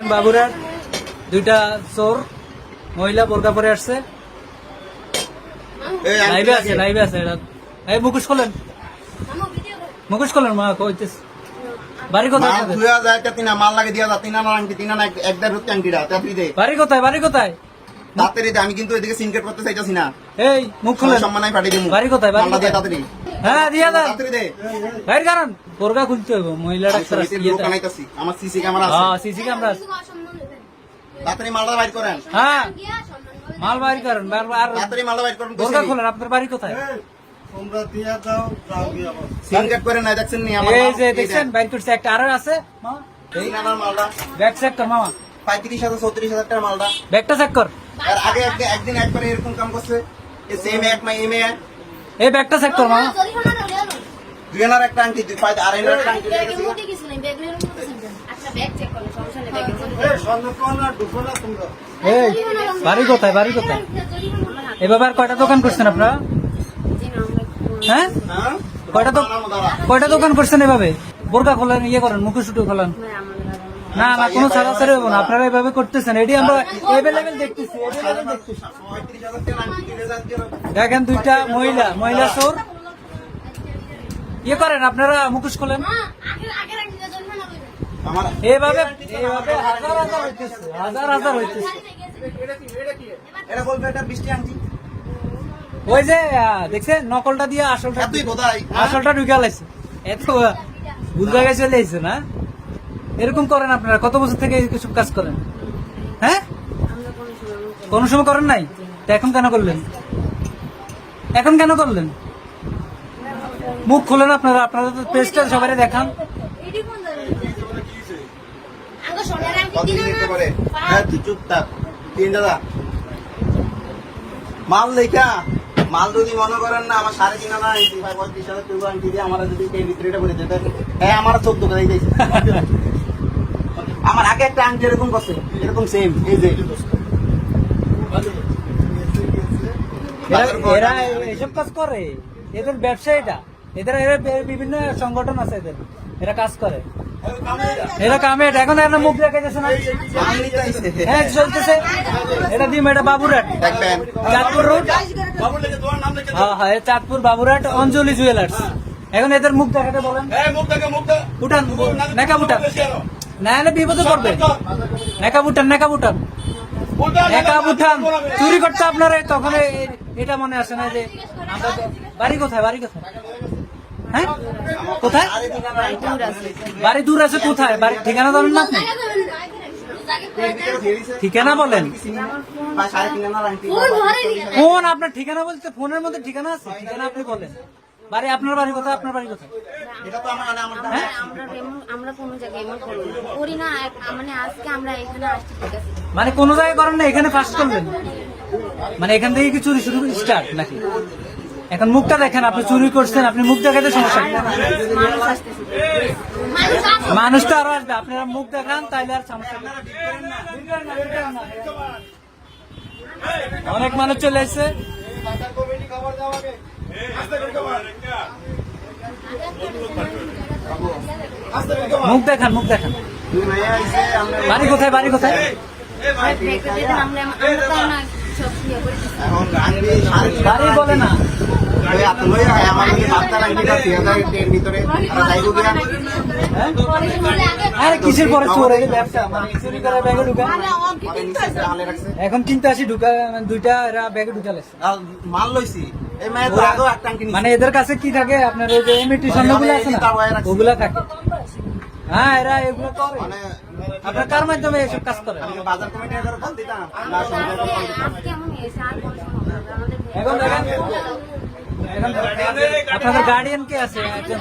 বাবুরার দুইটা চোর মহিলা বোরকা পরে আসছে। লাইভে আছে লাইভে আছে এই মুখোশ খোলেন মুখোশ খোলেন মা কইতেছে। বাড়ি কোথায় মাল ধুয়া যায় তা তিনা মাল লাগে দিয়া যা তিনা না আংটি তিনা এক- এক দেড় হচ্ছে আংটিটা তাড়াতাড়ি দে বাড়ি কোথায় বাড়ি কোথায়? তাড়াতাড়ি দে আমি কিন্তু এদিকে সিনকেট করতে চাইতাছি না। এই মুখ খুলেন। সম্মান আমি পাঠিয়ে দিমু। বাড়ি কোথায়? বাড়ি মালটা দে কোথায়? তাড়াতাড়ি। হ্যাঁ দিয়া দেন। বাইর কারণ খুলতে হবে আমার সিসি ক্যামেরা আছে। হ্যাঁ সিসি ক্যামেরা আছে। তাড়াতাড়ি মালটা বাইর করেন। হ্যাঁ মাল বাইর করেন আর তাড়াতাড়ি মালটা বাইর করেন বোরকা খোলেন আপনার বাড়ি কোথায়? তোমরা দিয়া দাও দাও গিয়া বস। করে নাই দেখছেন নি? আমার এই যে দেখছেন। বাইর করছে একটা আরও আছে মা, এই নানার মালটা। ব্যাগ চেক কর মামা। পঁয়ত্রিশ হাজার চৌত্রিশ হাজার টাকার মালটা। ব্যাগটা চেক কর। আর আগে একদিন একবার এরকম কাম করছে। সেম এক মাই এম এ এই ব্যাগটা চেক কর দুই আনার একটা আংটি দুই পাঁচ আড়াই আনার একটা আংটি দিয়ে গেছে। এই সন্দেহ না ঢুকো না তোমরা এই বাড়ি কোথায় বাড়ি কোথায়? এভাবে আর কয়টা দোকান করছেন আপনারা? হ্যাঁ? হ্যাঁ? কয়টা। কয়টা দোকান করছেন এভাবে? বোরকা খোলেন ইয়ে করেন মুখে শুটু খোলেন। না না কোনো ছাড়াছাড়ি হব না আপনারা এভাবে করতেছেন এটি আমরা এভেলেবেল দেখতেছি? দেখেন দুইটা মহিলা মহিলা চোর। ইয়ে করেন আপনারা মুখোশ খোলেন। এভাবে এভাবে হাজার হাজার হইতেছে হাজার হাজার হইতেছে। এটা বলবে এটা বৃষ্টি আংটি। ওই যে দেখছেন নকলটা দিয়ে আসলটা আসলটা ঢুকে লাইছে। এত ভুল জায়গায় চলে এসেছে না? এরকম করেন আপনারা, কত বছর থেকে কিছু কাজ করেন? হ্যাঁ? কোন সময় করেন নাই? তা এখন কেন করলেন? এখন কেন করলেন? মুখ খুলেন আপনারা আপনারা তো পেজটা সবাই দেখান। মাল লেখা, মাল যদি মনে করেন না, আমার সাড়ে তিন আনা পঁয়ত্রিশ হাজার আমার যদি এই ভিতরেটা করে দিতে হ্যাঁ আমার চোদ্দ করে একটা আংটি এরকম করছে এরকম সেম এই যে। এরা- এসব কাজ করে এদের ব্যবসা এটা। এদের এরা বিভিন্ন সংগঠন আছে এদের এরা কাজ করে। এরা কামে এটা। এখন এরা মুখ দেখা যাচ্ছে না। হ্যাঁ চলতেছে। এটা দিম এটা বাবুরাট চাঁদপুর রোড হ্যাঁ হ্যাঁ চাঁদপুর বাবুরাট অঞ্জলি জুয়েলার্স এখন এদের মুখ দেখাতে বলেন। উঠান। নেকা উঠান। না হলে বিপদে পড়বে। নেকা উঠান চুরি করতে আপনারা তখন এটা মনে আসে না যে বাড়ি কোথায় বাড়ি কোথায়? হ্যাঁ? কোথায়? বাড়ি দূর আছে কোথায়? বাড়ি ঠিকানা জানেন না আপনি? ঠিকানা বলেন। ফোন আপনার ঠিকানা বলতে ফোনের মধ্যে ঠিকানা আছে? ঠিকানা আপনি বলেন। বাড়ি আপনার বাড়ি কোথায় আপনার বাড়ি কোথায়? আমার কোনো জায়গায় এমন না। করি না এক- মানে আজকে আমরা এখানে আসছি ঠিক আছে? মানে কোন জায়গায় করেন না এখানে ফার্স্ট করলেন মানে এখান থেকে কি চুরি শুরু স্টার্ট নাকি? এখন মুখটা দেখেন আপনি চুরি করছেন আপনি মুখ দেখাতে সমস্যা নেই। মানুষ আসতেছে। মানুষ তো আরও আসবে আপনারা মুখ দেখান তাইলে আর সমস্যা। অনেক মানুষ চলে এসছে মুখ দেখান মুখ দেখান। বাড়ি কোথায় বাড়ি কোথায়? বাড়ি বলে না। হয়, মানে এখন কিনতে আসি ঢুকা মানে দুইটা ব্যাগে ঢুকালেছে আর মাল লইছি। এই মায়ের তো আগেও একটা আংটি নিছে। মানে এদের কাছে কি থাকে? আপনার ওই যে ইমিটেশনগুলো আছে না? ওগুলা থাকে। হ্যাঁ এরা এগুলো করে। মানে আপনার কার মাধ্যমে এসব কাজ করে আমি বাজার কমিটি এগারো ফোন দিতাম। না সঙ্গে আজকে ফোন দিতাম আজকে এমন হয়েছে আর কোনো সময় হবে না। আমাদের এখন দেখেন এখন আপনাদের গার্ডিয়ান কে আছে? একজন